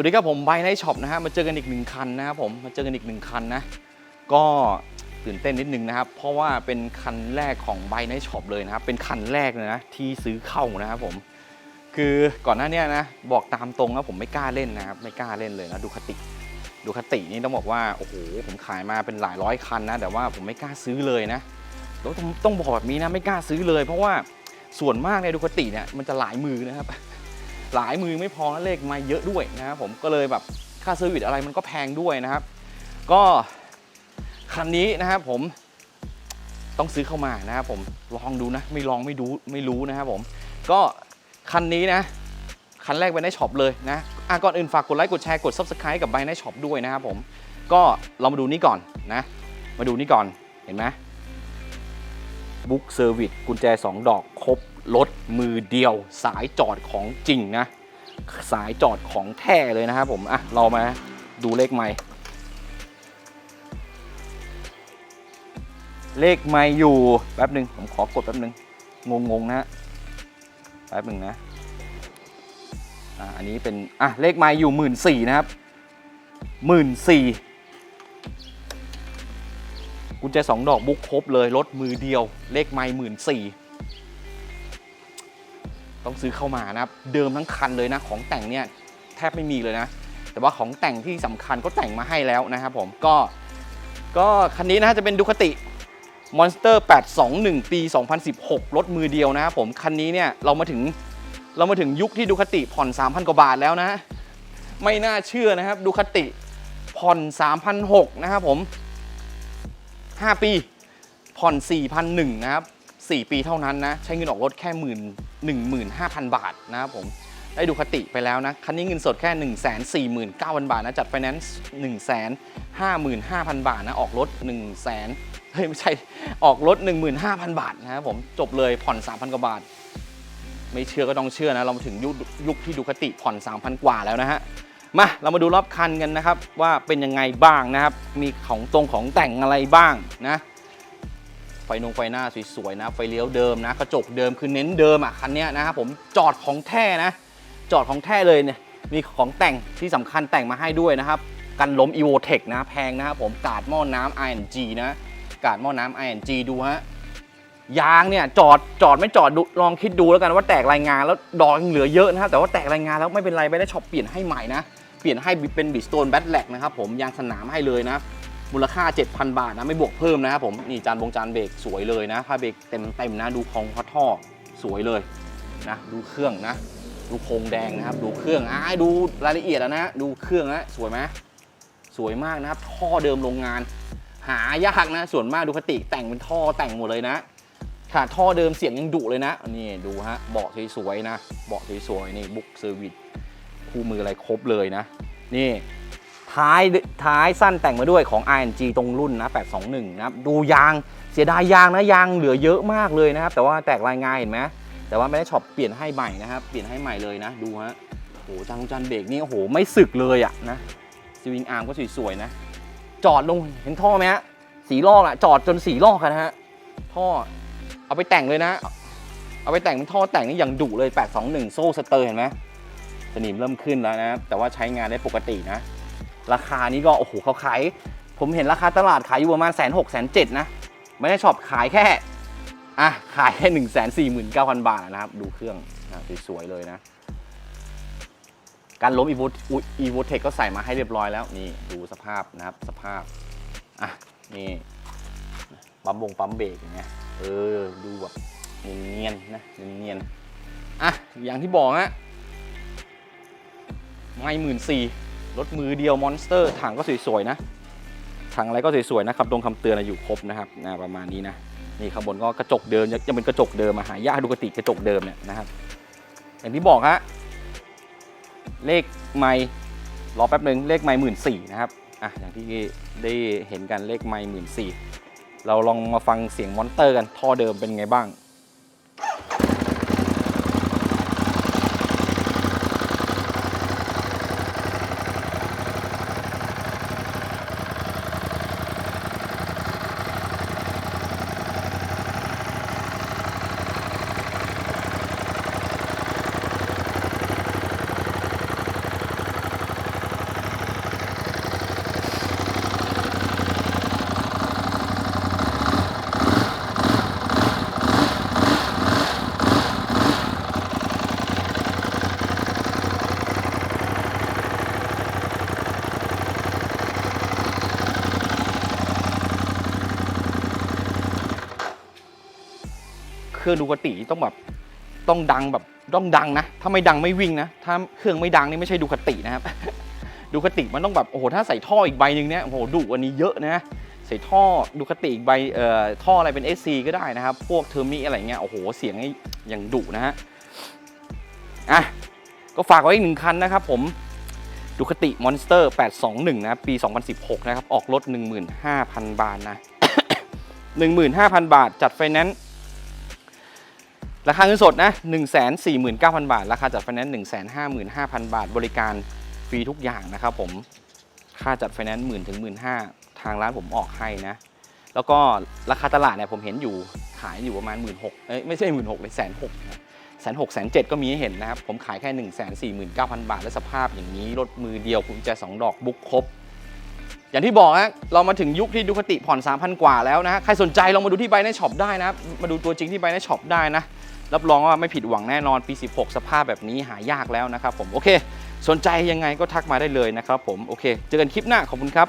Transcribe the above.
วัสดีครับผมไบในช็อปนะฮะมาเจอกันอีกหนึ่งคันนะครับผมมาเจอกันอีกหนึ่งคันนะก็ตื่นเต้นนิดนึงนะครับ เพราะว่าเป็นคันแรกของไบในช็อปเลยนะครับ เป็นคันแรกเลยนะที่ซื้อเข้านะครับผมคือก่อนหน้านี้นะบอกตามตรงนะผมไม่กล้าเล่นนะครับไม่กล้าเล่นเลยนะดูคติดูคตินี่ต้องบอกว่าโอ้โหผมขายมาเป็นหลายร้อยคันนะแต่ว่าผมไม่กล้าซื้อเลยนะแล้วต้องต้องบอกแบบนี้นะไม่กล้าซื้อเลย เพราะว่าส่วนมากในดูคติเนี่ยมันจะหลายมือนะครับ หลายมือไม่พอนะเลขมาเยอะด้วยนะครับผมก็เลยแบบค่าเซอร์วิสอะไรมันก็แพงด้วยนะครับ ก็คันนี้นะครับผมต้องซื้อเข้ามานะครับผมลองดูนะ ไม่ลองไม่ดูไม่รู้นะครับผม ก็คันนี้นะ คันแรกไปในช็อปเลยนะอะก่อนอื่นฝากกดไลค์กดแชร์กด Subscribe กับไบในช็อปด้วยนะครับผม ก็เรามาดูนี่ก่อนนะ มาดูนี่ก่อนเห็นไหมบุ๊กเซอร์วิสกุญแจ 2 ดอกครบ รถมือเดียวสายจอดของจริงนะ สายจอดของแท้เลยนะครับผมอะเรามาดูเลขไม้เลขไม้อยู่แป๊บหนึ่งผมขอกดแป๊บหนึ่งงงๆนะฮะแป๊บหนึ่งนะอ่าอันนี้เป็นอะเลขไม้อยู่หมื่นสี่นะครับหมื่นสี่กุญแจสองดอกบุกครบเลยรถมือเดียว เลขไม้หมื่นสี่ ต้องซื้อเข้ามานะครับ เดิมทั้งคันเลยนะ ของแต่งเนี่ยแทบไม่มีเลยนะ แต่ว่าของแต่งที่สำคัญก็แต่งมาให้แล้วนะครับผม ก็ ก็คันนี้นะจะเป็นดูคติ Monster 821 ปี 2016 รถมือเดียวนะครับผม คันนี้เนี่ยเรามาถึงเรามาถึงยุคที่ดูคติผ่อน 3,000 กว่าบาทแล้วนะ ไม่น่าเชื่อนะครับดูคติผ่อน3,600นะครับผม 5 ปีผ่อน4,001นะครับ 4 ปีเท่านั้นนะ ใช้เงินออกรถแค่หมื่น 15,000 บาทนะครับผมได้ดูคติไปแล้วนะ คันนี้เงินสดแค่ 149,000 บาทนะ จัดไฟแนนซ์155,000 บาทนะ ออกรถ 1 0 0 0 0 0เฮ้ย ไม่ใช่ ออกรถ 15,000 บาทนะครับผมจบเลยผ่อน 3,000 กว่าบาท ไม่เชื่อก็ต้องเชื่อนะ เรามาถึงยุคยุคที่ดูคติผ่อน 3,000 กว่าแล้วนะฮะ มา เรามาดูรอบคันกันนะครับ ว่าเป็นยังไงบ้างนะครับ มีของตรงของแต่งอะไรบ้างนะ ไฟนงไฟหน้าสวยๆนะ ไฟเลี้ยวเดิมนะ กระจกเดิมคือเน้นเดิมอะคันนี้นะครับผมจอดของแท้นะ จอดของแท้เลยเนี่ยมีของแต่งที่สำคัญแต่งมาให้ด้วยนะครับ กันล้ม e v o t e c h นะแพงนะครับผมกาดหม้อน้ำ ING นะ กาดหม้อน้ำ ING ดูฮะยางเนี่ยจอดจอดไม่จอดดูลองคิดดูแล้วกันว่าแตกรายงานแล้วดอกยังเหลือเยอะนะครับแต่ว่าแตกรายงานแล้วไม่เป็นไรไม่ได้ช็อปเปลี่ยนให้ใหม่นะเปลี่ยนให้เป็นบิสโตนแบทแลกนะครับผมยางสนามให้เลยนะ มูลค่า 7,000 บาทนะไม่บวกเพิ่มนะครับผมนี่จานบงจานเบรกสวยเลยนะผ้าเบรกเต็มเต็มๆนะดูคองพัท่อสวยเลยนะดูเครื่องนะ ดูโครงแดงนะครับ ดูเครื่องอ่าดูรายละเอียดแล้วนะ ดูเครื่องนะสวยไหมสวยมากนะครับ ท่อเดิมโรงงาน หายากนะ ส่วนมากดูคติแต่งเป็นท่อแต่งหมดเลยนะขาดท่อเดิมเสียงยังดุเลยนะนี่ดูฮะเบาะสวยๆนะเบาะสวยๆนี่บุ๊กเซอร์วิสคู่มืออะไรครบเลยนะ นี่ ท้ายท้ายสั้นแต่งมาด้วยของ ING ตรงรุ่นนะ 821 นะครับ ดูยางเสียดายยางนะยางเหลือเยอะมากเลยนะครับ แต่ว่าแตกรายงานเห็นไหมแต่ว่าไม่ได้ช็อปเปลี่ยนให้ใหม่นะครับ เปลี่ยนให้ใหม่เลยนะดูฮะโอ้โหจานจานเบรกนี่โอ้โหไม่สึกเลยอะนะสวิงอาร์มก็สวยๆนะ จอดลงเห็นท่อไหมฮะสีลอกอะจอดจนสีลอกนะฮะท่อเอาไปแต่งเลยนะ เอาไปแต่งเป็นท่อแต่งนี่อย่างดุเลย 821 โซ่สเตอร์เห็นไหมสนิมเริ่มขึ้นแล้วนะแต่ว่าใช้งานได้ปกตินะ ราคานี้ก็โอ้โหเขาขาย ผมเห็นราคาตลาดขายอยู่ประมาณแสนหกแสนเจ็ดนะ ไม่ได้ช็อปขายแค่ อะ ขายแค่หนึ่งแสนสี่หมื่นเก้าพันบาทนะครับ ดูเครื่องนะสวยๆเลยนะ การล้มอีโวอีโวเทคก็ใส่มาให้เรียบร้อยแล้ว นี่ดูสภาพนะครับสภาพ อะ นี่ปั๊มบงปั๊มเบรกอย่างเงี้ย เออ ดูแบบเนียนๆนะเนียนๆอะ อย่างที่บอกฮะไม่หมื่นสี่ รถมือเดียวมอนสเตอร์ถังก็สวยๆนะถังอะไรก็สวยๆนะคำตรงคำเตือนอยู่ครบนะครับนะประมาณนี้นะนี่ข้างบนก็กระจกเดิมยังเป็นกระจกเดิมอะหายากดูกติกระจกเดิมเนี่ยนะครับ อย่างที่บอกฮะเลขไม่รอแป๊บหนึ่งเลขไม่หมื่นสี่นะครับอะอย่างที่ได้เห็นกันเลขไม่หมื่นสี่เราลองมาฟังเสียงมอนเตอร์กันท่อเดิมเป็นไงบ้าง รื่องดูคติต้องแบบต้องดังแบบต้องดังนะ ถ้าไม่ดังไม่วิ่งนะ ถ้าเครื่องไม่ดังนี่ไม่ใช่ดูคตินะครับ ดูคติมันต้องแบบโอ้โหถ้าใส่ท่ออีกใบหนึ่งเนี่ยโอ้โหดุอันนี้เยอะนะใส่ท่อดูคติอีกใบเอ่อท่ออะไรเป็น SC ก็ได้นะครับ พวกเทอร์มิอะไรเงี้ยโอ้โหเสียงอย่างดุนะฮะอะก็ฝากไว้อีกหนึ่งคันนะครับผมดูคติมอนสเตอร์821 นะปี 2016 นะครับ ออกรถ 15,000 บาทนะ 15,000 บาทจัดไฟแนนซ์ ราคาเงินสดนะ 149,000 บาท ราคาจัดไฟแนนซ์155,000 บาท บริการฟรีทุกอย่างนะครับผม ค่าจัดไฟแนนซ์หมื่นถึงหมื่นห้าทางร้านผมออกให้นะ แล้วก็ราคาตลาดเนี่ยผมเห็นอยู่ขายอยู่ประมาณหมื่นหกเอ้ยไม่ใช่หมื่นหกเลยแสนหกแสนหกแสนเจ็ดก็มีให้เห็นนะครับ ผมขายแค่หนึ่งแสนสี่หมื่นเก้าพันบาท และสภาพอย่างนี้ รถมือเดียวกุญแจสองดอกบุ๊กครบ อย่างที่บอกฮะเรามาถึงยุคที่ดูคติผ่อน 3,000 กว่าแล้วนะฮะใครสนใจลองมาดูที่ไบในช็อปได้นะ มาดูตัวจริงที่ไบในช็อปได้นะ รับรองว่าไม่ผิดหวังแน่นอนปี 16 สภาพแบบนี้หายากแล้วนะครับผมโอเค สนใจยังไงก็ทักมาได้เลยนะครับผมโอเค เจอกันคลิปหน้าขอบคุณครับ